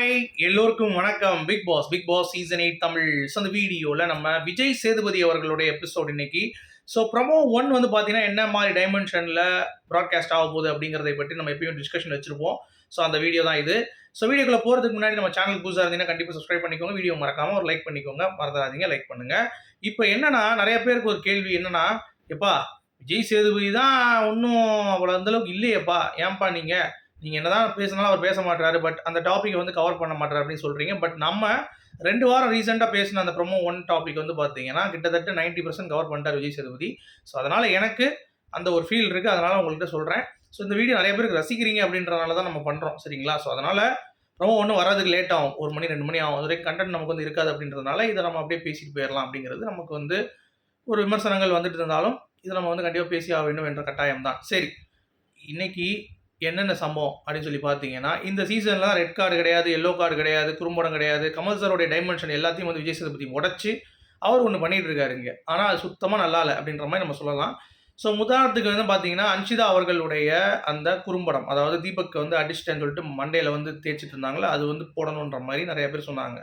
Hi எல்லோருக்கும் வணக்கம். Bigg Boss Bigg Boss season eight Tamil so அந்த வீடியோவில் நம்ம விஜய் சேதுபதி அவர்களுடைய எபிசோட் இன்னைக்கு. ஸோ ப்ரமோ ஒன் வந்து பார்த்தீங்கன்னா என்ன மாதிரி டைமென்ஷனில் ப்ராட்காஸ்ட் ஆக போகுது அப்படிங்கிறதை பற்றி நம்ம எப்பயும் டிஸ்கஷன் வச்சிருப்போம். ஸோ அந்த வீடியோ தான் இது. ஸோ வீடியோக்குள்ள போகிறதுக்கு முன்னாடி நம்ம சேனல் புதுசாக இருந்தீங்கன்னா கண்டிப்பாக சப்ஸ்கிரைப் பண்ணிக்கோங்க. வீடியோ மறக்காமல் ஒரு லைக் பண்ணிக்கோங்க. மறந்துடாதீங்க லைக் பண்ணுங்கள் இப்போ என்னன்னா நிறைய பேருக்கு ஒரு கேள்வி என்னன்னா எப்பா விஜய் சேதுபதி தான் ஒன்றும் அவ்வளோ அந்தளவுக்கு இல்லையேப்பா. ஏன்பா நீங்கள் நீங்கள் என்னதான் பேசினாலும் அவர் பேச மாட்டாரு பட் அந்த டாப்பிக்கை வந்து கவர் பண்ண மாட்டார் அப்படின்னு சொல்கிறீங்க பட் நம்ம ரெண்டு வாரம் ரீசெண்டாக பேசின அந்த ப்ரொமோ ஒன் டாபிக் வந்து பார்த்தீங்கன்னா கிட்டத்தட்ட நைன்ட்டி பர்சன்ட் கவர் பண்ணிட்டார் விஜய் சேதுபதி. ஸோ அதனால் எனக்கு அந்த ஒரு ஃபீல் இருக்குது அதனால் உங்கள்கிட்ட சொல்கிறேன் ஸோ இந்த வீடியோ நிறைய பேருக்கு ரசிக்கிறீங்க அப்படின்றனால தான் நம்ம பண்ணுறோம் சரிங்களா? ஸோ அதனால் ரொம்ப ஒன்றும் வர்றதுக்கு லேட் ஆகும். ஒரு மணி ரெண்டு மணி ஆகும். அது வரைக்கும் கண்டென்ட் நமக்கு வந்து இருக்காது அப்படின்றதுனால இதை நம்ம அப்படியே பேசிட்டு போயிடலாம் அப்படிங்கிறது நமக்கு வந்து ஒரு விமர்சனங்கள் வந்துட்டு இருந்தாலும் இதை நம்ம வந்து கண்டிப்பாக பேசி ஆக வேண்டும் என்ற கட்டாயம் தான் சரி இன்னைக்கு என்னென்ன சம்பவம் அப்படின்னு சொல்லி பார்த்தீங்கன்னா இந்த சீசன்லாம் ரெட் கார்டு கிடையாது எல்லோ கார்டு கிடையாது குறும்படம் கிடையாது கமல் சாரோடைய டைமென்ஷன் எல்லாத்தையும் வந்து விஜய் சேதுபதி உடச்சி அவர் ஒன்று பண்ணிட்டு இருக்காரு இங்கே. ஆனால் அது சுத்தமாக நல்லா இல்லை அப்படின்ற மாதிரி நம்ம சொல்லலாம். ஸோ உதாரணத்துக்கு வந்து பார்த்தீங்கன்னா அன்ஷிதா அவர்களுடைய அந்த குறும்படம் அதாவது தீபக் வந்து அடிச்சிட்டேன்னு சொல்லிட்டு மண்டையில் வந்து தேய்ச்சிட்டு இருந்தாங்களே அது வந்து போடணுன்ற மாதிரி நிறைய பேர் சொன்னாங்க.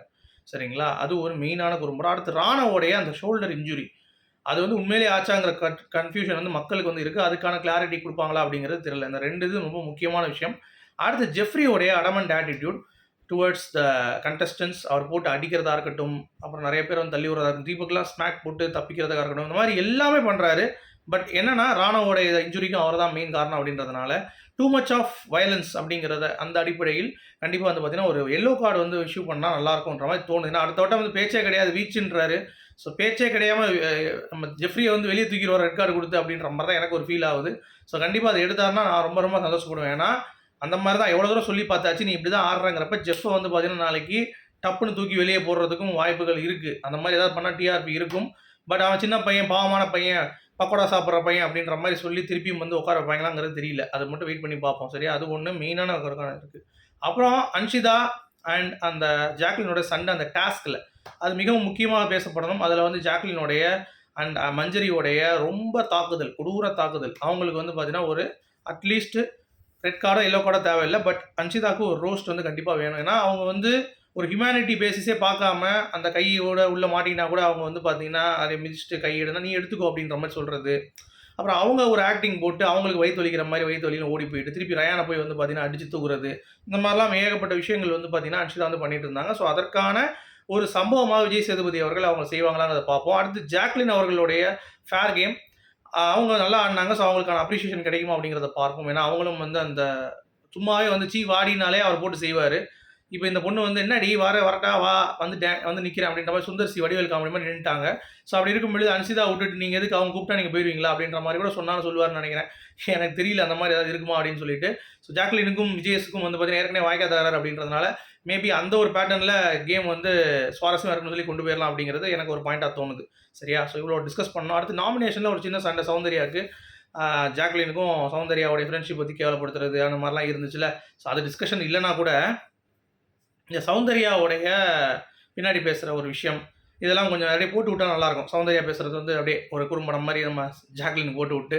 சரிங்களா? அது ஒரு மெயினான குறும்படம். அடுத்து ராணவோடைய அந்த ஷோல்டர் இன்ஜுரி அது வந்து உண்மையிலே ஆச்சாங்கிற கட் கன்ஃபியூஷன் வந்து மக்களுக்கு வந்து இருக்குது அதுக்கான கிளாரிட்டி கொடுப்பாங்களா அப்படிங்கிறது தெரியல. இந்த ரெண்டு இது ரொம்ப முக்கியமான விஷயம். அடுத்து ஜெஃப்ரியோடைய adamant attitude towards the contestants அவர் போட்டு அடிக்கிறதா இருக்கட்டும் அப்புறம் நிறைய பேர் வந்து தள்ளி விடுறதா இருக்கட்டும் தீபக்லாம் ஸ்மாக் போட்டு தப்பிக்கிறதா இருக்கட்டும் இந்த மாதிரி எல்லாமே பண்ணுறாரு பட் என்னன்னா ராணுவோடைய இன்ஜுரிக்கும் அவர் தான் மெயின் காரணம் அப்படின்றதுனால டூ மச் ஆஃப் வயலன்ஸ் அப்படிங்கிறத அந்த அடிப்படையில் கண்டிப்பாக வந்து பார்த்தீங்கன்னா ஒரு எல்லோ கார்டு வந்து இஷ்யூ பண்ணால் நல்லாயிருக்கும்ன்ற மாதிரி தோணுது. ஏன்னா அடுத்த வட்டம் வந்து பேச்சே கிடையாது. வீச்சுன்றாரு. ஸோ பேச்சே கிடையாமல் நம்ம ஜெஃப்ரியை வந்து வெளியே தூக்கிடுவார் ரெட் கார்டு கொடுத்து அப்படின்ற மாதிரி தான் எனக்கு ஒரு ஃபீல் ஆகுது. ஸோ கண்டிப்பாக அதை எடுத்தாருன்னா நான் ரொம்ப ரொம்ப சந்தோஷப்படுவேன். ஏன்னா அந்த மாதிரி தான் எவ்வளோ தூரம் சொல்லி பார்த்தாச்சு நீ இப்படி தான் ஆடுறங்கிறப்ப ஜெஃப்பை வந்து பார்த்தீங்கன்னா நாளைக்கு டப்புன்னு தூக்கி வெளியே போடுறதுக்கும் வாய்ப்புகள் இருக்குது அந்த மாதிரி ஏதாவது பண்ணால் டிஆர்பி இருக்கும். பட் அவன் சின்ன பையன் பாவமான பையன் பக்கோடா சாப்பிட்ற பையன் அப்படின்ற மாதிரி சொல்லி திருப்பியும் வந்து உட்கார வைப்பாங்களாங்கிறது தெரியல. அது மட்டும் வெயிட் பண்ணி பார்ப்போம். சரியா? அது ஒன்று மெயினான ஒரு இருக்குது அப்புறம் அன்ஷிதா அண்ட் அந்த ஜாக்லினோட சண்டை அந்த டாஸ்கில் அது மிகவும் முக்கியமாக பேசப்படணும். அதில் வந்து ஜாக்லினுடைய அண்ட் மஞ்சரியோடைய ரொம்ப தாக்குதல் கொடூர தாக்குதல். அவங்களுக்கு வந்து பார்த்தீங்கன்னா ஒரு அட்லீஸ்ட்டு ரெட் கார்டோ எல்லோ கார்டோ தேவையில்லை. பட் அன்ஷிதாக்கு ஒரு ரோஸ்ட் வந்து கண்டிப்பாக வேணும். ஏன்னா அவங்க வந்து ஒரு ஹியூமனிட்டி பேசிஸே பார்க்காம அந்த கையோட உள்ளே மாட்டிங்கன்னா கூட அவங்க வந்து பார்த்தீங்கன்னா அதை மிதிச்சுட்டு கையிடனா நீ எடுத்துக்கோ அப்படின்ற மாதிரி சொல்கிறது அப்புறம் அவங்க ஒரு ஆக்டிங் போட்டு அவங்களுக்கு வயிற்று வலிக்கிற மாதிரி வயிற்று ஓடி போயிட்டு திருப்பி ரயானை போய் வந்து பார்த்தீங்கன்னா அடிச்சு தூக்குறது. இந்த மாதிரிலாம் ஏகப்பட்ட விஷயங்கள் வந்து பார்த்தீங்கன்னா அன்ஷிதா வந்து பண்ணிட்டு இருந்தாங்க. ஸோ அதற்கான ஒரு சம்பவமாக விஜய் சேதுபதி அவர்கள் அவங்க செய்வாங்களாங்கிறத பார்ப்போம். அடுத்து ஜாக்லின் அவர்களுடைய ஃபேர் கேம் அவங்க நல்லா ஆடினாங்க ஸோ அவங்களுக்கான அப்ரிஷியேஷன் கிடைக்குமா அப்படிங்கிறத பார்ப்போம். ஏன்னா அவங்களும் வந்து அந்த சும்மாவே வந்து சீ வாடினாலே அவர் போட்டு செய்வார். இப்போ இந்த பொண்ணு வந்து என்னடி வர வரட்டா வா வந்து டே வந்து நிற்கிறேன் அப்படின்ற மாதிரி சுந்தர் சி வடிவேல் காமெடி மாதிரி நின்றுட்டாங்க ஸோ அப்படி இருக்கும்பொழுது அன்சிதா விட்டுட்டு நீங்கள் எதுக்கு அவங்க கூப்பிட்டா நீங்கள் போயிருவீங்களா? அப்படின்ற மாதிரி கூட சொன்னாலும் சொல்லுவார்னு நினைக்கிறேன். எனக்கு தெரியல அந்த மாதிரி ஏதாவது இருக்குமா அப்படின்னு சொல்லிட்டு. ஸோ ஜாக்லினுக்கும் விஜயஸுக்கும் வந்து பார்த்தீங்கன்னா ஏற்கனவே வாய்க்கா தகராறு அப்படின்றதுனால மேபி அந்த ஒரு பேட்டர்னில் கேம் வந்து சுவாரஸ்யமாக இருக்குன்னு சொல்லி கொண்டு போயிடலாம் அப்படிங்கிறது எனக்கு ஒரு பாயிண்டாக தோணுது. சரியா? ஸோ இவ்வளோ டிஸ்கஸ் பண்ணோம். அடுத்து நாமினேஷனில் ஒரு சின்ன சண்டை சௌந்தர்யாவுக்கு ஜாக்லினுக்கும் சௌந்தர்யாவுடைய ஃப்ரெண்ட்ஷிப் பற்றி கேவலப்படுத்துறது அந்த மாதிரிலாம் இருந்துச்சுல. ஸோ அது டிஸ்கஷன் இல்லைனா கூட இந்த சௌந்தர்யாவுடைய பின்னாடி பேசுகிற ஒரு விஷயம் இதெல்லாம் கொஞ்சம் நிறைய போட்டு விட்டா நல்லாயிருக்கும். சௌந்தர்யா பேசுகிறது வந்து அப்படியே ஒரு குறும்படம் மாதிரி நம்ம ஜாக்லின் போட்டு விட்டு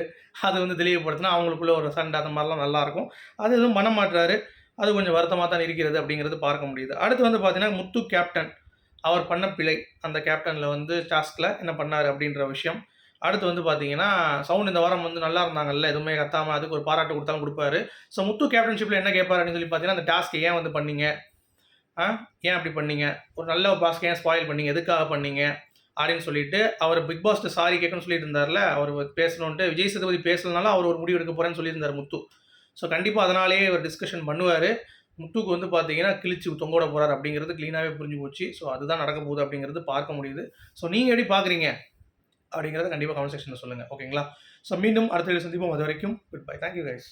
அது வந்து தெளிவுபடுத்தினா அவங்களுக்குள்ள ஒரு சண்டை அந்த மாதிரிலாம் நல்லாயிருக்கும். அது எதுவும் பண்ண மாட்டாரு அது கொஞ்சம் வருத்தமாக தான் இருக்கிறது அப்படிங்கிறது பார்க்க முடியுது. அடுத்து வந்து பார்த்தீங்கன்னா முத்து கேப்டன். அவர் பண்ண பிழை. அந்த கேப்டனில் வந்து டாஸ்கில் என்ன பண்ணார் அப்படின்ற விஷயம். அடுத்து வந்து பார்த்தீங்கன்னா சவுண்ட் இந்த வாரம் வந்து நல்லா இருந்தாங்கல்ல எதுவுமே கத்தாமல் அதுக்கு ஒரு பாராட்டு கொடுத்தாலும் கொடுப்பாரு. ஸோ முத்து கேப்டன்ஷிப்பில் என்ன கேட்பாரு அப்படின்னு சொல்லி பார்த்தீங்கன்னா அந்த டாஸ்க் ஏன் வந்து பண்ணீங்க? ஏன் அப்படி பண்ணீங்க? ஒரு நல்ல ஒரு ஏன் ஸ்பாயில் பண்ணீங்க? எதுக்காக பண்ணீங்க? அப்படின்னு சொல்லிட்டு அவர் பிக் பாஸ்ட்டு சாரி கேட்கணும்னு சொல்லிட்டு இருந்தார்ல அவர் பேசணுன்ட்டு விஜய் சேதுபதி பேசலனால அவர் ஒரு முடிவு எடுக்க போகிறேன்னு சொல்லியிருந்தார் முத்து. ஸோ கண்டிப்பாக அதனாலேயே ஒரு டிஸ்கஷன் பண்ணுவார். முத்துக்கு வந்து பார்த்தீங்கன்னா கிழிச்சு தொங்கோட போகிறார் அப்படிங்கிறது க்ளீனாகவே புரிஞ்சு போச்சு. ஸோ அதுதான் நடக்க போகுது அப்படிங்கிறது பார்க்க முடியுது. ஸோ நீங்கள் எப்படி பார்க்குறீங்க அப்படிங்கிறத கண்டிப்பாக கமெண்ட் செக்ஷனில் சொல்லுங்கள் ஓகேங்களா ஸோ மீண்டும் அடுத்த வீடியோ சந்திப்போம். அது வரைக்கும் குட் பை தேங்க்யூ கைஸ்